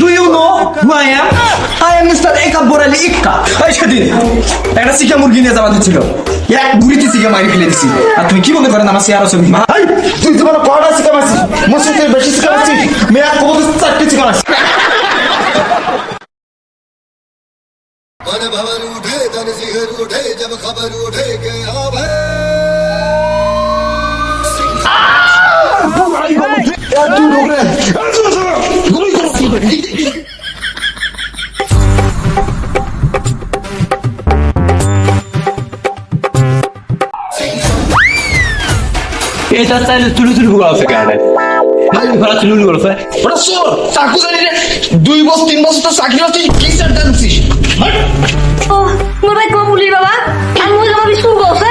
Do you know who I am? I am Mr. Eka Borali Ikka. এই সেদিন একটা শিখা মুরগি নিয়ে যাওয়া দিচ্ছিল। এক বুড়িতে শিখে মারি ফেলে দিছি। আর তুমি কি মনে করেন আমার চেয়ার আছে তুই তোমার কটা শিখা মারছিস। মসজিদ থেকে বেশি শিখা মারছিস। মেয়া কবত চারটে শিখা মারছিস? ভবন উঠে তন সিহর উঠে জব খবর উঠে গে আবে এটা চাইলে তুলু তুলু আছে তুলু করছে। ওরা চোর চাকু জানি দুই বছর তিন বছর তো চাকরি হচ্ছে কি দিচ্ছিস ও মোর ভাই কবুলি বাবা। আমি মোর বাবা স্কুল গেছে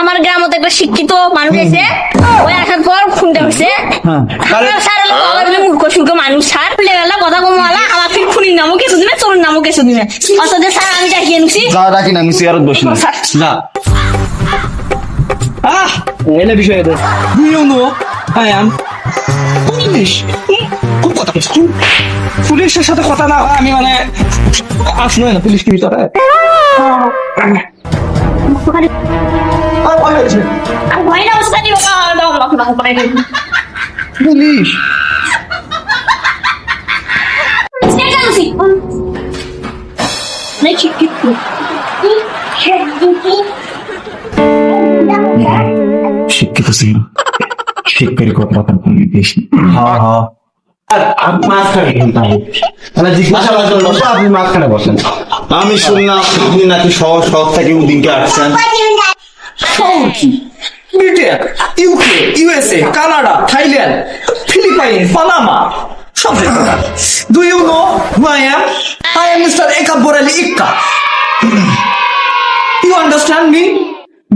আমার গ্রামে একটা শিক্ষিত মানুষ আছে। ওই আসার পর খুনটা হয়েছে আমার স্যার হলো মূর্খ সুর্খ মানুষ স্যার লেবেলা কথা কমালা আমার ফির খুনির নামও কিছু দিবে চোরের নামও কিছু দিবে। অথচ স্যার আমি দেখিয়ে নিছি যা রাখি না আমি চেয়ারত বসি না। না আহ! এলে বিষয় এটা। Do you know I police? খুব কথা বলছি পুলিশের সাথে কথা না আমি মানে আসলো না পুলিশ কি ভিতরে? আর ভয় হয়েছে আর ভয় না অবস্থা নিও দাও দাও দাও করে পুলিশ স্টেট আনছি নেই শিক্ষিত শিক্ষিত ছিল শিক্ষের কথা তুমি বেশি হ্যাঁ হ্যাঁ মাঝখানে মানে জিজ্ঞাসা করার জন্য আপনি মাঝখানে বসেন আমি শুনলাম আপনি নাকি শহর শহর থেকে উদিনকে আসছেন। Britain UK USA Canada Thailand Philippine Panama সব do you know who I am I am mister Ekabbar Ali Ekka you understand me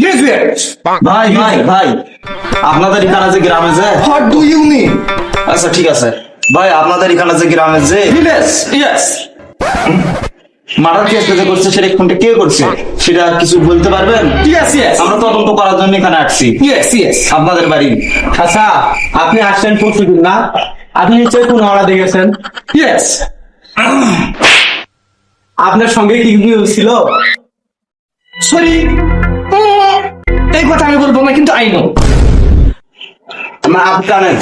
graduate ভাই ভাই ভাই আপনাদের এখানে যে গ্রামে যায় হোয়াট ডু ইউ মিন আচ্ছা ঠিক আছে। ভাই আপনাদের এখানে যে গ্রামে যে ভিলেজ ইয়েস মার্ডার কেস যে করছে সেটা কোনটা কে করছে সেটা কিছু বলতে পারবেন? ইয়েস ইয়েস আমরা তদন্ত করার জন্য এখানে আসছি। ইয়েস ইয়েস আপনাদের বাড়ি। আচ্ছা আপনি আসছেন না? আপনি নিশ্চয়ই কোন হাওড়া দেখেছেন ইয়েস আপনার সঙ্গে কি কি ছিল সরি এই কথা আমি বলব না কিন্তু আই নো আমার আপনি জানেন।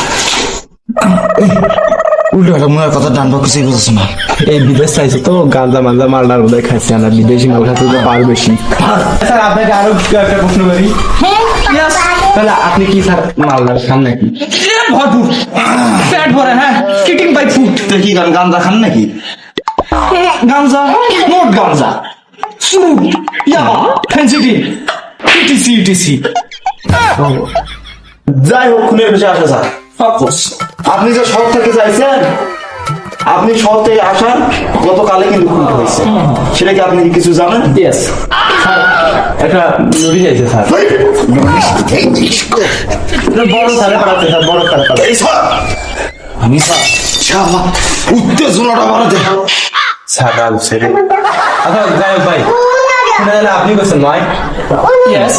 উল্টো একটা মনের কথা ডান পক্ষ কিছুই বুঝেছ না। এই বিদেশ চাইছে তো গাঁজা মালদা মালদার বোধহয় খাচ্ছে না বিদেশি মাল খাচ্ছে তো পার বেশি। স্যার আপনাকে আরও একটা প্রশ্ন করি। ইয়েস তাহলে আপনি কি স্যার মালদার সামনে কি ভরপুর। পেট ভরে হ্যাঁ কিটিং বাই ফুড তো কি গান গান্দা খান নাকি? গাঞ্জা নোট গাঞ্জা স্মুথ ইয়াবা ফেন্সিটি ইটিসি ইটিসি যাই হোক খুনের বিষয়ে আসা স্যার। আপনি যে শহর থেকে চাইছেন আপনি শহর থেকে আসার গতকালে কিন্তু খুন হয়েছে। সেটা কি আপনি কি কিছু জানেন? ইয়েস একটা স্যার। বড় স্যার আমি স্যার। শালা, উত্তেজনাটা বাড়াতে। স্যার ছেড়ে। আচ্ছা যাই ভাই। তাহলে আপনি বলছেন নয়? ইয়েস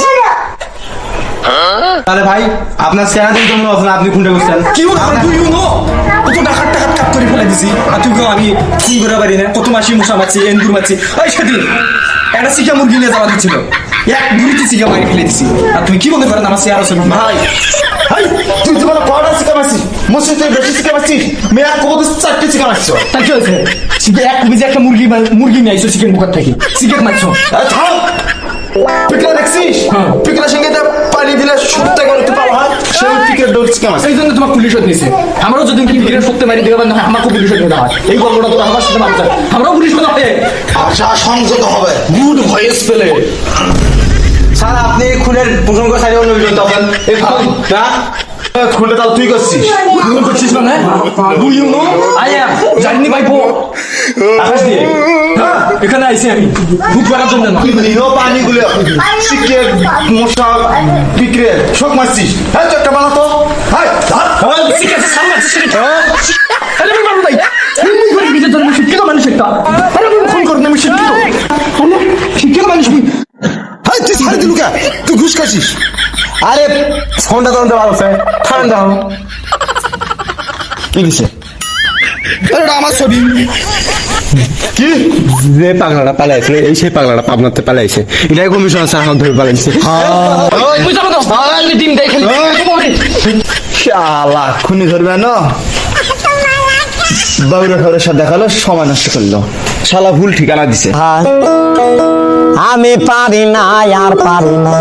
তাহলে ভাই আপনার চেহারা দিন কেমন আছেন? আপনি কোনটা করছেন? কি ইউ নো কত টাকার টাকা কাট করে ফেলে দিছি। আর তুই আমি কি করে পারি না? কত মাসি মশা মারছি এন্দুর মারছি। ওই সেদিন একটা শিখা মুরগি নিয়ে যাওয়া ছিল এক বুড়িতে শিখা মারি ফেলে দিছি। আর তুমি কি মনে করেন আমার চেয়ার ছবি ভাই ভাই তুই তোমার কয়টা শিখা মারছিস মসজিদের বেশি শিখা মারছিস মেয়ে কবর চারটে শিখা মারছো? তাই কি হয়েছে? শিখে এক বিজে একটা মুরগি মার- মুরগি নিয়ে আইসো চিকেন মুখার থেকে চিকেন মারছো। থাম! পিকলা দেখছিস? পিকলা সঙ্গে এটা দিলে সত্যি করে তুই পাওয়া হয়? সে টিকিট ডোর স্ক্যাম এই জন্য তোমার পুলিশ নিয়েছে আমরাও যদি ক্রিকেট সত্যি মারি দেবে না আমাকে পুলিশ নিয়ে দেওয়া এই গল্পটা তো আমার সাথে মানতে আমরাও পুলিশ হবে। ভাষা সংযত হবে। গুড ভয়েস পেলে। স্যার আপনি খুনের প্রসঙ্গ সাইডে অন্য ভিডিও তখন এই খুন না? খুনটা তাহলে তুই করছিস। করছিস মানে? Do you know I am জানি ভাইপো আকাশ দিয়ে? হ্যাঁ, এখানে আইছি আমি। ভূত করার জন্য না। নিরো পানিগুলো শিখে মশা বিক্রে শোক মারছিস। হ্যাঁ তো একটা বানাতো। হ্যাঁ। আরে আমি মারবো তাই। আমি করে নিজের জন্য শিক্ষিত মানুষ একটা। আরে আমি খুন করব না, আমি শিক্ষিত। আরে, শিক্ষিত মানুষ আমি। হ্যাঁ তুই ছাড়ি দিলু কে তুই ঘুষ খাচ্ছিস। আরে ফোনটা তখন দেওয়া আছে। দাও কি দিছে এটা আমার ছবি। কি? যে পাগলাটা পালাইছে এই সেই পাগলাটা পাবনাতে পালাইছে। এটাই কমিশন স্যার আমাকে ধরে পালাইছে। শালা খুনি ধরবে না? বাবুরা ঘরের সাথে দেখাল সময় নষ্ট করল। শালা ভুল ঠিকানা দিছে। আমি পারি না আর পারি না।